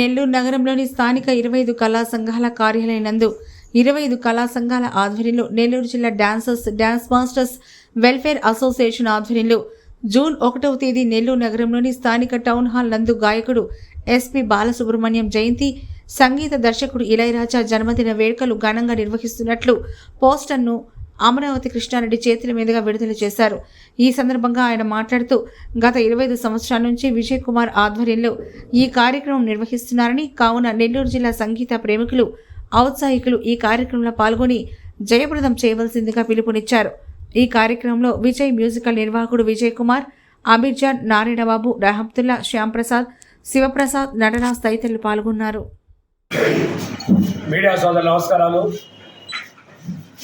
నెల్లూరు నగరంలోని స్థానిక ఇరవై ఐదు కళా సంఘాల కార్యాలయం నందు ఇరవై ఐదు కళా సంఘాల ఆధ్వర్యంలో నెల్లూరు జిల్లా dancers dance masters welfare association ఆధ్వర్యంలో జూన్ ఒకటవ తేదీ నెల్లూరు నగరంలోని స్థానిక టౌన్ హాల్ నందు గాయకుడు ఎస్పి బాలసుబ్రహ్మణ్యం జయంతి సంగీత దర్శకుడు ఇళయరాజా జన్మదిన వేడుకలు ఘనంగా నిర్వహిస్తున్నట్లు పోస్టర్ను అమరావతి కృష్ణారెడ్డి చేతుల మీదుగా విడుదల చేశారు. ఈ సందర్భంగా ఆయన మాట్లాడుతూ గత ఇరవై ఐదు సంవత్సరాల నుంచి విజయ్ కుమార్ ఆధ్వర్యంలో ఈ కార్యక్రమం నిర్వహిస్తున్నారని కావున నెల్లూరు జిల్లా సంగీత ప్రేమికులు ఔత్సాహికులు ఈ కార్యక్రమంలో పాల్గొని జయప్రదం చేయవలసిందిగా పిలుపునిచ్చారు. ఈ కార్యక్రమంలో విజయ్ మ్యూజికల్ నిర్వాహకుడు విజయ్ కుమార్ అమీర్జాన్ నారాయణబాబు రహమతుల్లా శ్యాంప్రసాద్ శివప్రసాద్ నటరాజ్ తదితరులు పాల్గొన్నారు. మీడియా సోదరు నమస్కారాలు.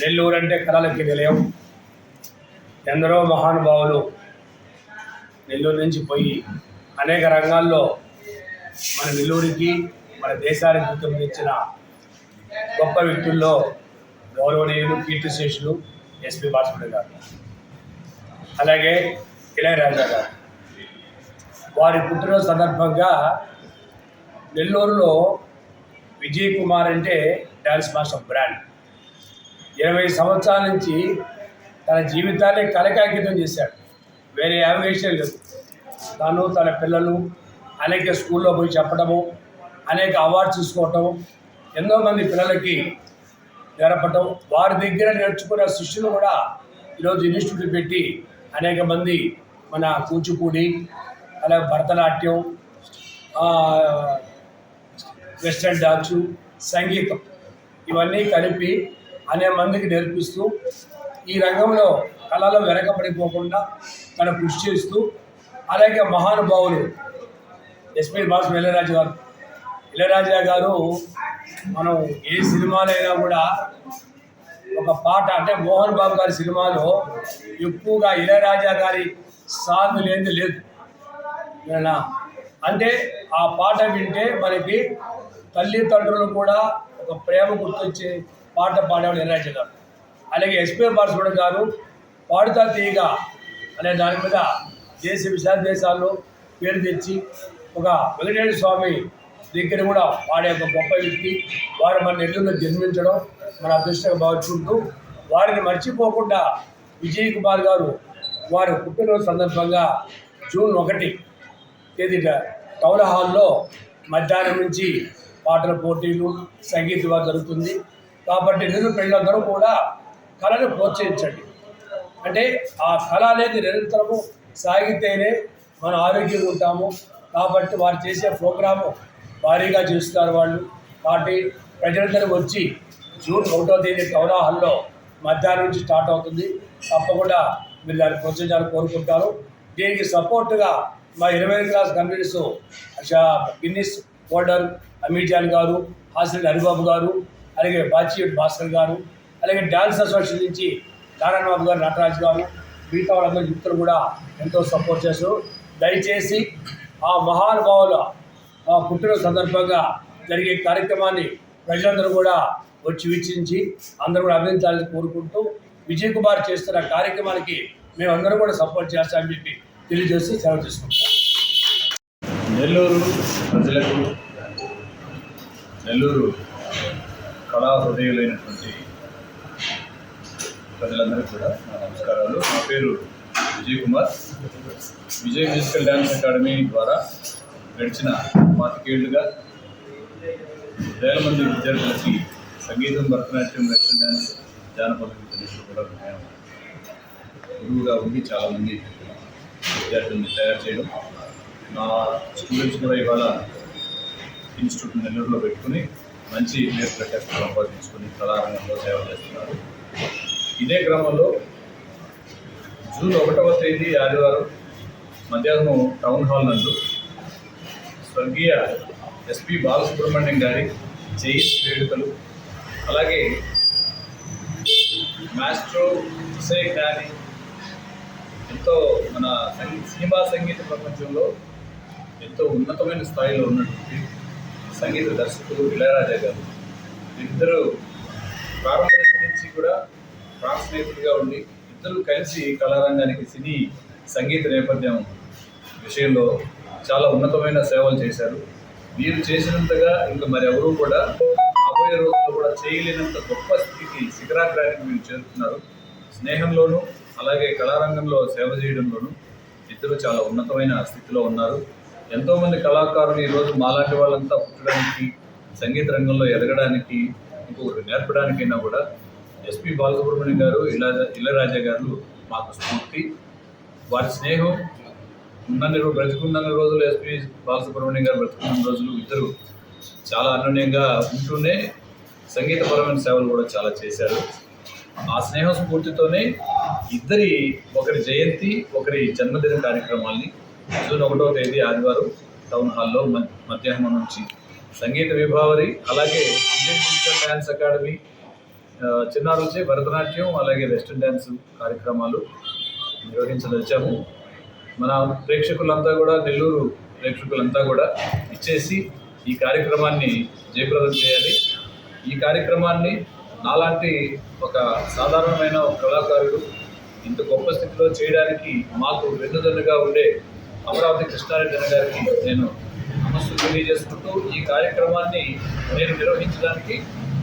నెల్లూరు అంటే కళలకి నిలయం ఎందరో మహానుభావులు నెల్లూరు నుంచి పోయి అనేక రంగాల్లో మన నెల్లూరికి మన దేశానికి గుర్తించిన గొప్ప వ్యక్తుల్లో గౌరవనీయులు కీర్తిశేషులు ఎస్పి బాసుడు గారు. అలాగే ఇళయరాజా గారు. వారి పుట్టినరోజు సందర్భంగా నెల్లూరులో విజయ్ కుమార్ అంటే డ్యాన్స్ మాస్టర్ బ్రాండ్. ఇరవై సంవత్సరాల నుంచి తన జీవితాన్ని కలకాంకితం చేశాడు. వేరే యావిగేషన్ లేదు. తను తన పిల్లలు అనేక స్కూల్లో పోయి చెప్పడము అనేక అవార్డ్స్ తీసుకోవటం ఎంతో మంది పిల్లలకి జరపటం వారి దగ్గర నేర్చుకున్న శిష్యులు కూడా ఈరోజు ఇన్స్టిట్యూట్ పెట్టి అనేక మంది మన కూచిపూడి అలాగే భరతనాట్యం వెస్టర్న్ డాన్సు సంగీతం ఇవన్నీ కలిపి అనే మందికి నేర్పిస్తూ ఈ రంగంలో కళలో వెనకబడిపోకుండా తన కృషి చేస్తూ అలాగే మహానుభావులు ఎస్పీ బాస్ ఇళయరాజు గారు. ఇళయరాజా గారు మనం ఏ సినిమాలైనా కూడా ఒక పాట అంటే మోహన్ బాబు గారి సినిమాలో ఎక్కువగా ఇళయరాజా గారి సాంగ్ లేదు. లేదు అంటే ఆ పాట వింటే మనకి తల్లిదండ్రులు కూడా ఒక ప్రేమ గుర్తొచ్చే పాట పాడేవాళ్ళు ఎన్ఆర్ గారు అలాగే ఎస్పీఎం బాలసుబ్రహ్మణ్యం గారు పాడుతా తీయగ అనే దాని మీద దేశ విశాల దేశాల్లో పేరు తెచ్చి ఒక వెంకటేశ్వర స్వామి దగ్గర కూడా వాడే ఒక గొప్ప వ్యక్తి. వారు మన నెల్లూరులో జన్మించడం మన అదృష్టంగా భావించుకుంటూ వారిని మర్చిపోకుండా విజయ్ కుమార్ గారు వారి పుట్టినరోజు సందర్భంగా జూన్ ఒకటి తేదీ టౌన్ హాల్లో మధ్యాహ్నం నుంచి పాటల పోటీలు సంగీత జరుగుతుంది. కాబట్టి నిరుపేళ్ళందరూ కూడా కళను ప్రోత్సహించండి. అంటే ఆ కళ అనేది నిరంతరము సాగితేనే మనం ఆరోగ్యంగా ఉంటాము. కాబట్టి వారు చేసే ప్రోగ్రాము భారీగా చేస్తున్నారు వాళ్ళు. కాబట్టి ప్రజలందరూ వచ్చి జూన్ ఒకటో తేదీ టౌన్ హాల్లో మధ్యాహ్నం నుంచి స్టార్ట్ అవుతుంది. తప్పకుండా మీరు దాన్ని ప్రోత్సహించాలని కోరుకుంటారు. దీనికి సపోర్ట్గా మా ఇరవై class convenors Guinness holder Amir Jan గారు హాసిల్ హరిబాబు గారు అలాగే బాచి భాస్కర్ గారు అలాగే డ్యాన్స్ అసోసియేషన్ నుంచి నారాయణ బాబు గారు నటరాజు గారు మిగతా వాళ్ళందరూ యుక్తులు కూడా ఎంతో సపోర్ట్ చేశారు. దయచేసి ఆ మహానుభావుల ఆ సందర్భంగా జరిగే కార్యక్రమాన్ని ప్రజలందరూ కూడా వచ్చి వీక్షించి అందరూ కూడా అభినందించాలని కోరుకుంటూ విజయ్ కుమార్ చేస్తున్న కార్యక్రమానికి మేమందరం కూడా సపోర్ట్ చేస్తామని చెప్పి తెలియజేసి సెలవు తీసుకుంటాం నెల్లూరు ప్రజలకు నెల్లూరు కళా హృదయులైనటువంటి ప్రజలందరికీ కూడా నా నమస్కారాలు. నా పేరు Vijay Kumar. Vijay musical dance academy ద్వారా గడిచిన పాతికేళ్ళుగా వేల మంది విద్యార్థులకి సంగీతం భరతనాట్యం వెస్టర్న్ డ్యాన్స్ జానపద గీతాలు కూడా మేము గురువుగా ఉండి చాలామంది విద్యార్థుల్ని తయారు చేయడం నా స్టూడెంట్స్ కూడా ఇవాళ ఇన్స్టిట్యూట్ నెల్లూరులో పెట్టుకుని మంచి పేరు ప్రఖ్యాతి సంపాదించుకుని కళారంగంలో సేవ చేస్తున్నారు. ఇదే క్రమంలో జూన్ ఒకటవ తేదీ ఆదివారం మధ్యాహ్నం టౌన్ హాల్ నందు స్వర్గీయ ఎస్పి బాలసుబ్రహ్మణ్యం గారి జయంతి వేడుకలు అలాగే మాస్ట్రో ఇసే కానీ ఎంతో మన సంగీ సినిమా సంగీత ప్రపంచంలో ఎంతో ఉన్నతమైన స్థాయిలో ఉన్నటువంటి సంగీత దర్శకుడు ఇళయరాజా గారు. ఇద్దరు ప్రారంభ నుంచి కూడా ప్రాణ స్నేహితులుగా ఉండి ఇద్దరు కలిసి కళారంగానికి సినీ సంగీత నేపథ్యం విషయంలో చాలా ఉన్నతమైన సేవలు చేశారు. మీరు చేసినంతగా ఇంకా మరి ఎవరూ కూడా రాబోయే రోజుల్లో కూడా చేయలేనంత గొప్ప స్థితికి శిఖరాగ్రానికి మీరు చేరుతున్నారు. స్నేహంలోనూ అలాగే కళారంగంలో సేవ చేయడంలోనూ ఇద్దరు చాలా ఉన్నతమైన స్థితిలో ఉన్నారు. ఎంతోమంది కళాకారులు ఈరోజు మాలాంటి వాళ్ళంతా పుట్టడానికి సంగీత రంగంలో ఎదగడానికి ఇంకొకటి నేర్పడానికైనా కూడా ఎస్పి బాలసుబ్రహ్మణ్యం గారు ఇలా ఇళ్ళరాజా గారు మాకు స్ఫూర్తి. వారి స్నేహం ఉన్నన్ని రోజు రోజులు ఎస్పి బాలసుబ్రహ్మణ్యం గారు బ్రతుకున్న రోజులు ఇద్దరు చాలా అన్యోన్యంగా ఉంటూనే సంగీతపరమైన సేవలు కూడా చాలా చేశారు. ఆ స్నేహ స్ఫూర్తితోనే ఇద్దరి ఒకరి జయంతి ఒకరి జన్మదిన కార్యక్రమాల్ని జూన్ ఒకటో తేదీ ఆదివారం టౌన్ హాల్లో మ- మధ్యాహ్నం నుంచి. సంగీత విభావరి అలాగే ఇండియన్ మ్యూజికల్ డ్యాన్స్ అకాడమీ చిన్నారు నుంచి భరతనాట్యం అలాగే వెస్ట్రన్ డ్యాన్స్ కార్యక్రమాలు నిర్వహించదలిచాము. మన ప్రేక్షకులంతా కూడా నెల్లూరు ప్రేక్షకులంతా కూడా ఇచ్చేసి ఈ కార్యక్రమాన్ని జయప్రదం చేయాలి. ఈ కార్యక్రమాన్ని నాలాంటి ఒక సాధారణమైన కళాకారుడు ఇంత గొప్ప స్థితిలో చేయడానికి మాకు వెన్నుదన్నుగా ఉండే అమరావతి కృష్ణారెడ్డి అన్న గారికి నేను నమస్సు తెలియజేసుకుంటూ ఈ కార్యక్రమాన్ని నేను నిర్వహించడానికి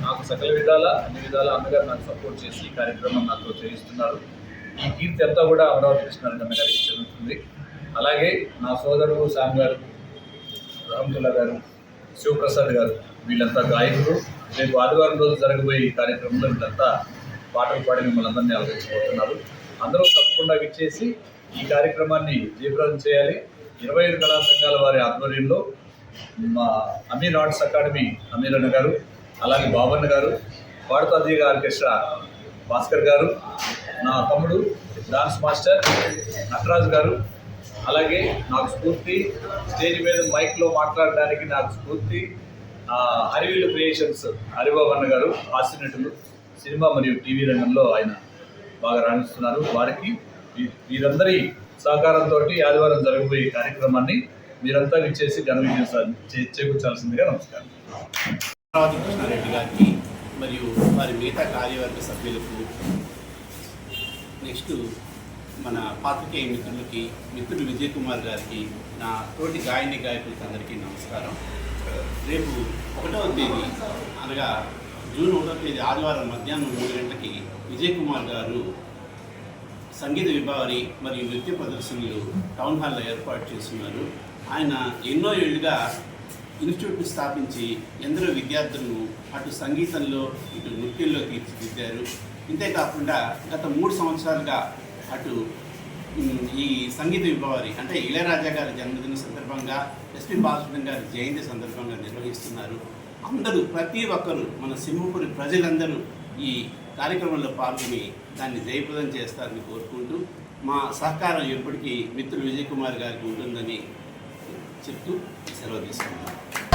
నాకు సకల విధాల అన్ని విధాల అన్నగారు నాకు సపోర్ట్ చేసి ఈ కార్యక్రమం నాతో చేయిస్తున్నారు. ఈ కీర్తి అంతా కూడా అమరావతి కృష్ణారెడ్డి అన్న గారికి చెందుతుంది. అలాగే నా సోదరుడు శ్యామ్ గారు రామతుల్లా గారు శివప్రసాద్ గారు వీళ్ళంతా గాయకులు. రేపు ఆదివారం రోజు జరగబోయే ఈ కార్యక్రమంలో వీళ్ళంతా పాటలు పాడి మిమ్మల్ని అందరినీ ఆలోచించబోతున్నారు అందరూ తప్పకుండా విచ్చేసి ఈ కార్యక్రమాన్ని జయప్రదం చేయాలి. ఇరవై ఐదు కళా సంఘాల వారి ఆధ్వర్యంలో మా అమీర్ ఆర్ట్స్ అకాడమీ అమీర్ అన్న గారు అలాగే బాబన్న గారు పాడుతా ఆర్కెస్ట్రా భాస్కర్ గారు నా తమ్ముడు డాన్స్ మాస్టర్ నటరాజు గారు అలాగే నాకు స్ఫూర్తి. స్టేజ్ మీద మైక్లో మాట్లాడడానికి నాకు స్ఫూర్తి. ఆ, హరివిల్లు క్రియేషన్స్ హరిబాబన్న గారు హాస్యనటులు సినిమా మరియు టీవీ రంగంలో ఆయన బాగా రాణిస్తున్నారు. వారికి వీరందరి సహకారంతో ఆదివారం జరగబోయే కార్యక్రమాన్ని మీరంతా విచ్చేసి ఘన విజయం చేకూర్చాల్సిందిగా నమస్కారం. అమరావతి కృష్ణారెడ్డి గారికి మరియు వారి మిగతా కార్యవర్గ సభ్యులకు నెక్స్ట్ మన పాత్రికేయ మిత్రులకి మిత్రుడు విజయ్ కుమార్ గారికి నా తోటి గాయని గాయకులకి అందరికీ నమస్కారం. రేపు ఒకటవ తేదీ అనగా జూన్ ఒకటో తేదీ ఆదివారం మధ్యాహ్నం మూడు గంటలకి విజయ్ కుమార్ గారు సంగీత విభావరి మరియు నృత్య ప్రదర్శనలు టౌన్ హాల్లో ఏర్పాటు చేస్తున్నారు. ఆయన ఎన్నో ఏళ్ళుగా ఇన్స్టిట్యూట్ని స్థాపించి ఎందరో విద్యార్థులను అటు సంగీతంలో ఇటు నృత్యంలో తీర్చిదిద్దారు. ఇంతేకాకుండా గత మూడు సంవత్సరాలుగా అటు ఈ సంగీత విభావరి అంటే ఇళయరాజా గారి జన్మదిన సందర్భంగా ఎస్పి బాలసుబ్రహ్మణ్యం గారి జయంతి సందర్భంగా నిర్వహిస్తున్నారు. అందరూ ప్రతి ఒక్కరూ మన సింహపురి ప్రజలందరూ ఈ కార్యక్రమంలో పాల్గొని దాన్ని జయప్రదం చేస్తారని కోరుకుంటూ మా సహకారం ఎప్పటికీ మిత్రులు విజయ్ కుమార్ గారికి ఉంటుందని చెప్తూ సెలవు తీసుకున్నాను